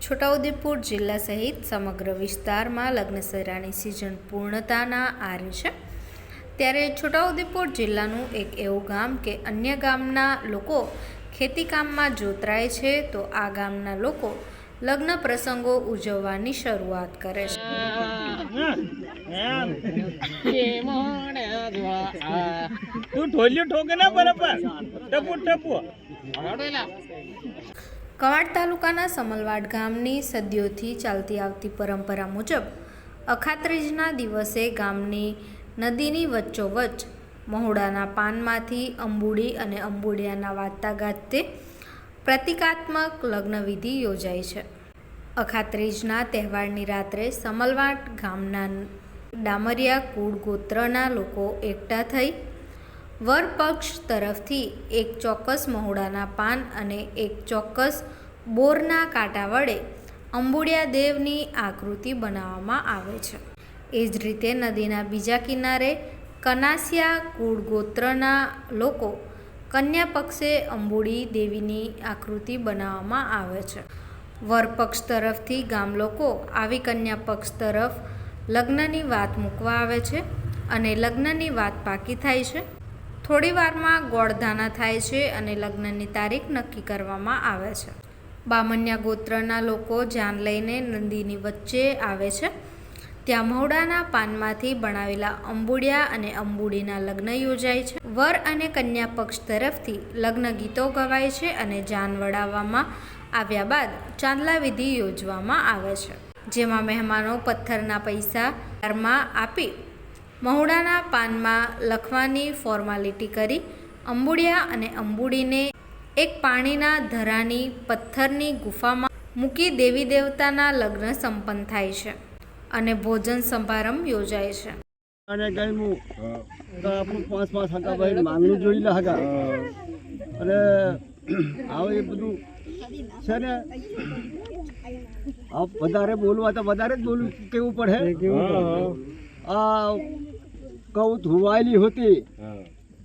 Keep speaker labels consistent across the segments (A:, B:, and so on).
A: છોટાઉદેપુર જિલ્લા સહિત સમગ્ર વિસ્તારમાં લગ્નસરાની સિઝન પૂર્ણતાના આરે છે. ત્યારે છોટાઉદેપુર જિલ્લાનું એક એવું ગામ કે અન્ય ગામના લોકો ખેતીકામમાં જોતરાય છે, તો આ ગામના લોકો લગ્ન પ્રસંગો ઉજવવાની શરૂઆત કરે છે.
B: તું
A: કવાડ તાલુકાના સમલવાડ ગામની સદીઓથી ચાલતી આવતી પરંપરા મુજબ અખાત્રીજના દિવસે ગામની નદીની વચ્ચોવચ્ચ મહોડાના પાનમાંથી અંબુડી અને અંબુડિયાના વાતા ગાજતે પ્રતિકાત્મક લગ્નવિધિ યોજાય છે. અખાત્રીજના તહેવારની રાત્રે સમલવાટ ગામના ડામરિયા કુળ ગોત્રના લોકો એકઠા થઈ વરપક્ષ તરફથી એક ચોક્કસ મહોડાના પાન અને એક ચોક્કસ બોરના કાંટા વડે અંબુડિયા દેવની આકૃતિ બનાવવામાં આવે છે. એ જ રીતે નદીના બીજા કિનારે કનાસિયા કુળ ગોત્રના લોકો કન્યા પક્ષે અંબુડી દેવીની આકૃતિ બનાવવામાં આવે છે. વર પક્ષ તરફથી ગામ લોકો આવી કન્યા પક્ષ તરફ લગ્નની વાત મૂકવા આવે છે અને લગ્નની વાત પાકી થાય છે. થોડી વારમાં ગોળધાના થાય છે અને લગ્નની તારીખ નક્કી કરવામાં આવે છે. બામન્યા ગોત્રના લોકો જાન લઈને નંદીની વચ્ચે આવે છે. ત્યાં મહુડાના પાનમાંથી બનાવેલા અંબુડિયા અને અંબુડીના લગ્ન યોજાય છે. વર અને કન્યા પક્ષ તરફથી લગ્ન ગીતો ગવાય છે અને જાન વડાવવામાં આવ્યા બાદ ચાંદલા વિધિ યોજવામાં આવે છે. જેમાં મહેમાનો પથ્થરના પૈસા દારમાં આપી મહુડાના પાનમાં લખવાની ફોર્માલિટી કરી અંબુડિયા અને અંબુડીને એક પાણીના ધરાની પથ્થરની ગુફામાં મૂકી દેવી દેવતાના લગ્ન સંપન્ન થાય છે અને ભોજન સમારંભ યોજાય છે.
C: અને હું તો આપણું પાંચ પાંચ હગા ભાઈ માંગણી જોઈ લે હગા અને આવે એ બધું છે ને? આ વધારે બોલવા તો વધારે જ બોલવું કેવું પડે? આ કઉ ધોવાયેલી હતી.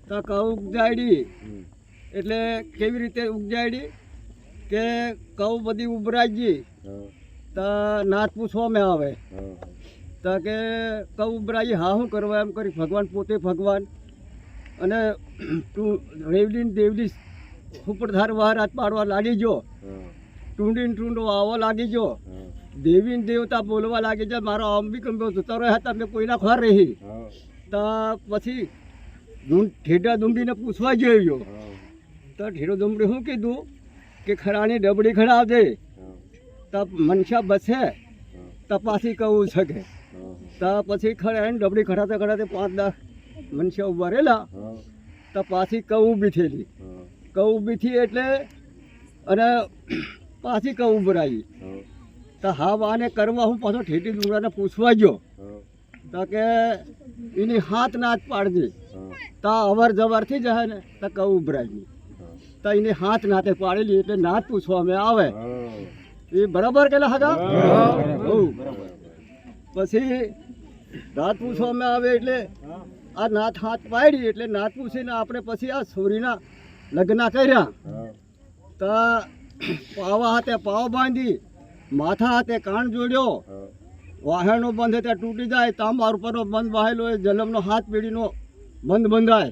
C: તો કઉ ઉગજાડી એટલે કેવી રીતે ઉગજાડી કે કઉ બધી ઉભરાઈ ગઈ તો નાથ પૂછવામાં આવે. તો કે કઉ ઉભરાઈ હા શું કરવા એમ કરી ભગવાન પોતે ભગવાન. અને તું રેવડી ને દેવડી ઉપરધાર વાર હાથ પાડવા લાગી જો ટૂંડી ટૂંડો આવવા લાગી જો દેવી દેવતા બોલવા લાગી જાય મારો આમ બી કંબો જતો રહ્યા હતા મેં કોઈના ખોર રહી. તો પછી ઠેડા દુંબીને પૂછવા જોયો તો ઠેડો દુંબડી શું કીધું? કે ખરાની ડબડી ખરાબ દે તો મનસા બસે તો પાછી કહું શકે. તો પછી ખરાની ડબડી ખડાતે ખડાતે પાંચ દસ મનસા ઊભા રહેલા. તો પાછી કહું બીઠેલી થયેલી કઉ બીથી એટલે અને પાછી કઉ ઉભરાઈ તો હા, આને કરવા હું પાછો ઠેટી ડુંગરાને પૂછવા ગયો. તો કે એની હાથ નાચ પાડજે. તો અવર જવરથી જ ને, તો કઉ ઉભરાઈ તો એની હાથ નાતે પાડેલી એટલે નાત પૂછવા અમે આવે. એ બરાબર કેલા હતા. પછી પૂછવા પૂછવામાં આવે એટલે આ નાથ હાથ પાડી એટલે નાથ પૂછીને આપણે પછી આ છોરીના લગ્ન કર્યા. તો પાવા હાથે પાવ બાંધી માથા હાથે કાન જોડ્યો. વાહણનો બંધ ત્યાં તૂટી જાય તાંબા ઉપરનો બંધ વાહેલો એ જલમનો હાથ પેઢીનો બંધ બંધાય.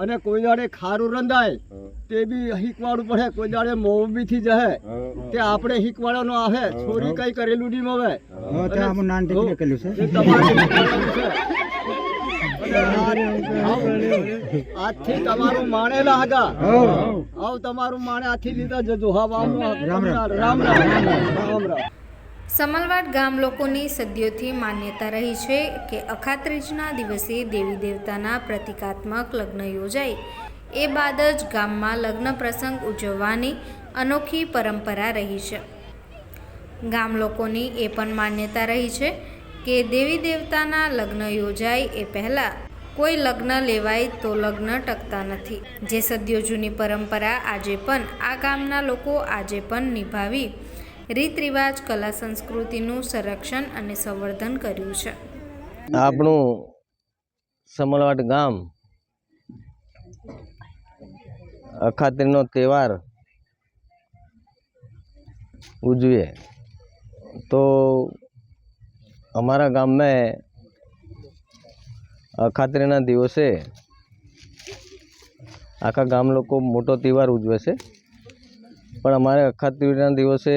C: અને કોઈ દાડે ખારું રંધાય તે બી હિકવાડું પડે કોઈ દાડે મોરબીથી જહે. તે આપણે હીકવાડાનો આવે છોરી કઈ કરેલું નહીં હવે. તમારે આજથી તમારું માણે લાગા આવ. તમારું માણે આથી લીધા જજો હા રામ રામ. રામ રામ. રામ
A: સમલવાડ ગામ લોકોની સદીઓથી માન્યતા રહી છે કે અખાત્રીજના દિવસે દેવી દેવતાના પ્રતિકાત્મક લગ્ન યોજાય. એ બાદ જ ગામમાં લગ્ન પ્રસંગ ઉજવવાની અનોખી પરંપરા રહી છે. ગામ લોકોની એ પણ માન્યતા રહી છે કે દેવી દેવતાના લગ્ન યોજાય એ પહેલાં કોઈ લગ્ન લેવાય તો લગ્ન ટકતા નથી. જે સદીઓ જૂની પરંપરા આજે પણ આ ગામના લોકો આજે પણ નિભાવી રીત રિવાજ કલા સંસ્કૃતિનું સંરક્ષણ અને સંવર્ધન કર્યું છે.
D: આપણું સમલવાટ ગામ અખાત્રીનો તહેવાર ઉજવીએ. તો અમારા ગામમાં અખાત્રીના દિવસે આખા ગામ લોકો મોટો તહેવાર ઉજવે છે. પણ અમારે અખાત્રીના દિવસે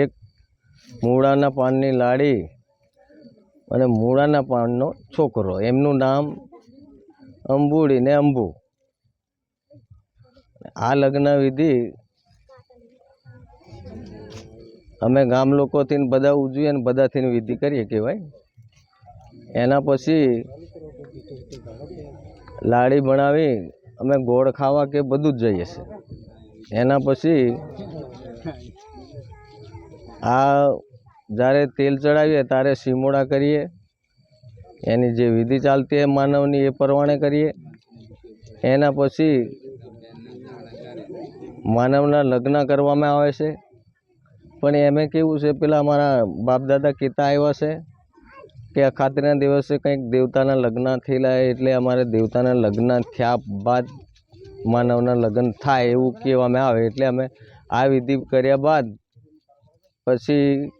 D: એક મૂળાના પાનની લાડી અને મૂળાના પાનનો છોકરો, એમનું નામ અંબુડી ને અંબુ. આ લગ્ન વિધિ અમે ગામ લોકોથી બધા ઉજવીએ અને બધાથી વિધિ કરીએ કહેવાય. એના પછી લાડી બનાવી અમે ગોળ ખાવા કે બધું જ જઈએ છીએ. એના પછી આ જ્યારે તેલ ચડાવીએ ત્યારે સીમોડા કરીએ. એની જે વિધિ ચાલતી હોય માનવની એ પ્રમાણે કરીએ. એના પછી માનવના લગ્ન કરવામાં આવે છે. પણ એમે કેવું છે? પેલા અમારા બાપ દાદા કહેતા આવ્યા છે. કે અખાત્રીના દિવસે કંઈક દેવતાના લગ્ન થયેલા એટલે અમારે દેવતાના લગ્ન થયા બાદ માનવના લગ્ન થાય એવું કહેવામાં આવે એટલે અમે આ વિધિ કર્યા બાદ પછી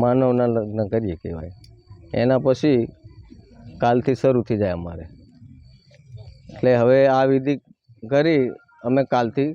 D: માનવના લગ્ન કરીએ કહેવાય. એના પછી કાલથી શરૂ થઈ જાય અમારે. એટલે હવે આ વિધિ કરી અમે કાલથી